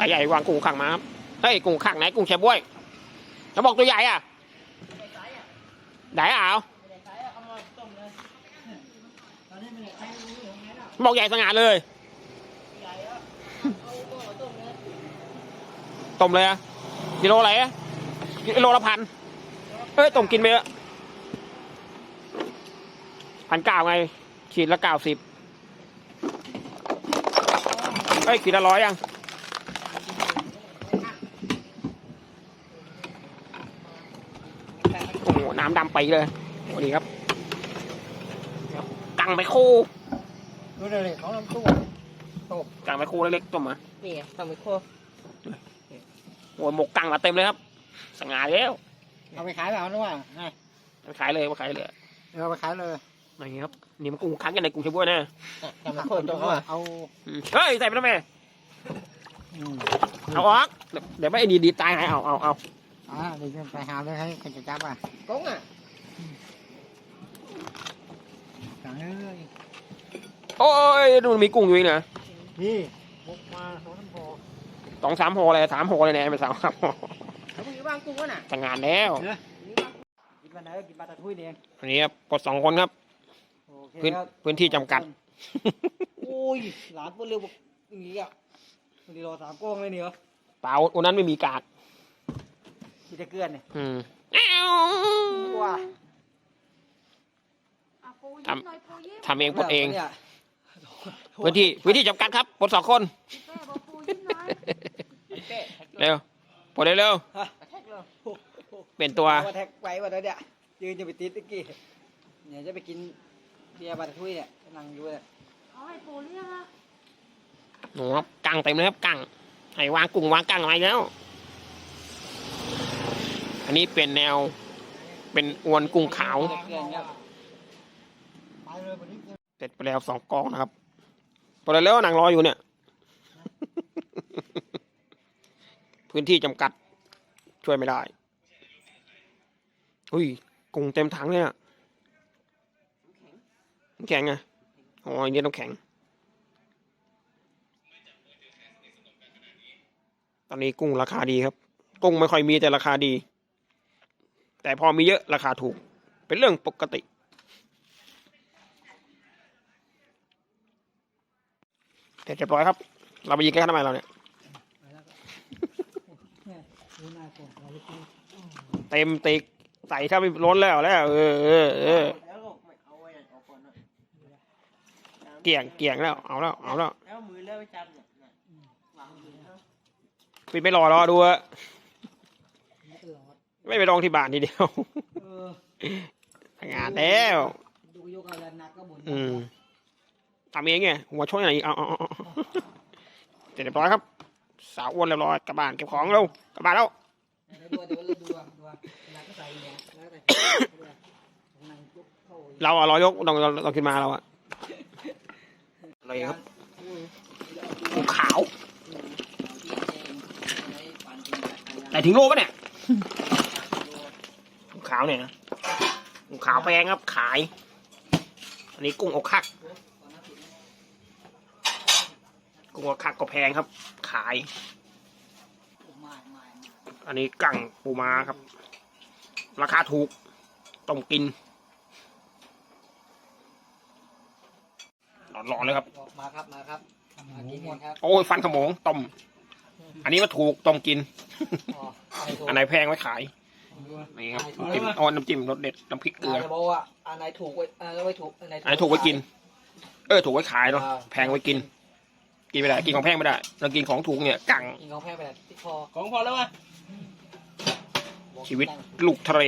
สาใหญ่วางกุ้งขังมาครับเฮ้ยกุ้งขังไหนกุ้งแช่บ้วยแล้วบอกตัวใหญ่อะไหนอะเอาบอกใหญ่สง่าเลยต้มเลยอะกิโลอะไรอะกิโลละพันเอ้ยต้มกินไปเยอะพันเก้าไงขีดละเก้าสิบเฮ้ยขีดละร้อยยัง โอ้โห น้ำดำไปเลยสวัสดีครับกังไปคู่ดูเลยของลำตัวกังไปคู่เล็กๆต้มมานี่ไงทำเป็นโคโอ้ยหมกกังมาเต็มเลยครับสง่าแล้วเอาไปขายเปล่านึกว่าไงมาขายเลยมาขายเลยเอาไปขายเลยนี่ครับนี่มันกุ้งคั้นกันในกุ้งเชฟบ้วยนะทำเป็นโคตัวว่าเอาอืมเฮ้ยใส่ไปทำไมอืมเอาออกเดี๋ยวเดี๋ยวไม่ไอ้ดีดีตายหายเอาเอาเอา อ่าเดี๋ยวไปหาเลยให้ใครจะจับอะกงอะจังเลยโอ้ยดูมันมีกุ้งอยู่อีกนะนี่บุกมาสองสามพอสองสามโหเลยสามโหเลยเนี่ยเป็นสามโหแล้วมึงอยู่บ้านกุ้งวะน่ะทำงานแล้วกินวันไหนก็กินปลาตะทุยเองอันนี้ครับกดสองคนครับ โอเคพื้นครับพื้นที่จำกัด โอ้ยหลานพูดเร็วบอกอย่างนี้อะมันดีรอสามกล้องเลยเนี่ยเปล่าวันนั้นไม่มีกาก มีแต่เกลือนเนี่ยอืมว้าทำทำเองปลดเองนี่ยพื้นที่พื้นที่จำกัดครับปลดสองคนเป๊ะเร็วปลดเร็วฮะแท็กเลยๆเป็นตัวว่าแท็กไว้ว่าเดี๋ยวยืนจะไปติดตะกี้เนี่ยจะไปกินเบียร์บาตะทุยเนี่ยนั่งอยู่เนี่ยเอาให้ปูเรียกอะหนูครับกังเต็มเลยครับกังให้วางกุ้งวางกังอะไรแล้ว อันนี้เป็นแนวเป็นอวนกุ้งขาว เสร็จไปแล้วสองกองนะครับปลดเร็วๆนั่งรออยู่เนี่ย พื้นที่จำกัด ช่วยไม่ได้อุ้ยกุ้งเต็มถังเลยอะน้ำแข็งไงอ๋ออันนี้น้ำแข็ง ตอนนี้กุ้งราคาดีครับ กุ้งไม่ค่อยมีแต่ราคาดี แต่พอมีเยอะราคาถูก เป็นเรื่องปกติเสร็จเรียบร้อยครับ เราไปยิงกันทำไมเราเนี่ยดูหน้าก่อนเราไปกินเต็มติกใส่ถ้าไม่ล้นแล้วแล้วเออเออเออแล้วก็ไม่เอาไว้ออกก่อนนะเกี่ยงเกี่ยงแล้วเอาแล้วเอาแล้วแล้วมือเลิกไปจับเนี่ยน่ะวางมือเขาปิดไปรอรอดูอะไม่ตลอด ไม่ไปลองที่บ้านทีเดียวเออทำงานแล้วดูยกอะไรหนักก็บ่นอืมทำเองไงหัวช่วยไหนอีกเอาเอาเอาเอาเสร็จเรียบร้อยครับ สาวอ้วนเรียบร้อยกลับบ้านเก็บของเร็วกลับบ้านแล้วเดี๋ยวดูเดี๋ยวดูอะดูอะเวลาก็ใส่เนี่ยแล้วแต่นั่งยกเข้าเราอะรอยกลองลองลองขึ้นมาเราอะอะไรครับกุ้งขาวแต่ถึงโลปะเนี่ยกุ้ง ขาวเนี่ยนะกุ้งขาวแพงครับขาย อันนี้กุ้งอกคัก กุ้งอกคักก็แพงครับ ขายไม่ไม่อันนี้กั่งปูม้าครับ ราคาถูกต้มกินร้อนๆเลยครับ มาครับมาครับมากินกันครับ โอ้ยฟันขโมงต้ม อันนี้มาถูกต้มกินอ๋อไอ้ถูกอันไหนแพงไว้ขาย นี่ครับน้ำจิ้มเอาน้ำจิ้มรสเด็ดน้ำพริกเกลือ จะบอกว่าอันไหนถูกไว้อันไหนไม่ถูกอันไหนอันไหนถูกไว้กิน เออ ถูกไว้ขายเนาะ แพงไว้กิน กินไม่ได้ กินของแพงไม่ได้ เรากินของถูกเนี่ยกั่งกินของแพงไปแล้วที่คอของพอแล้ววะชีวิตลูกทะเล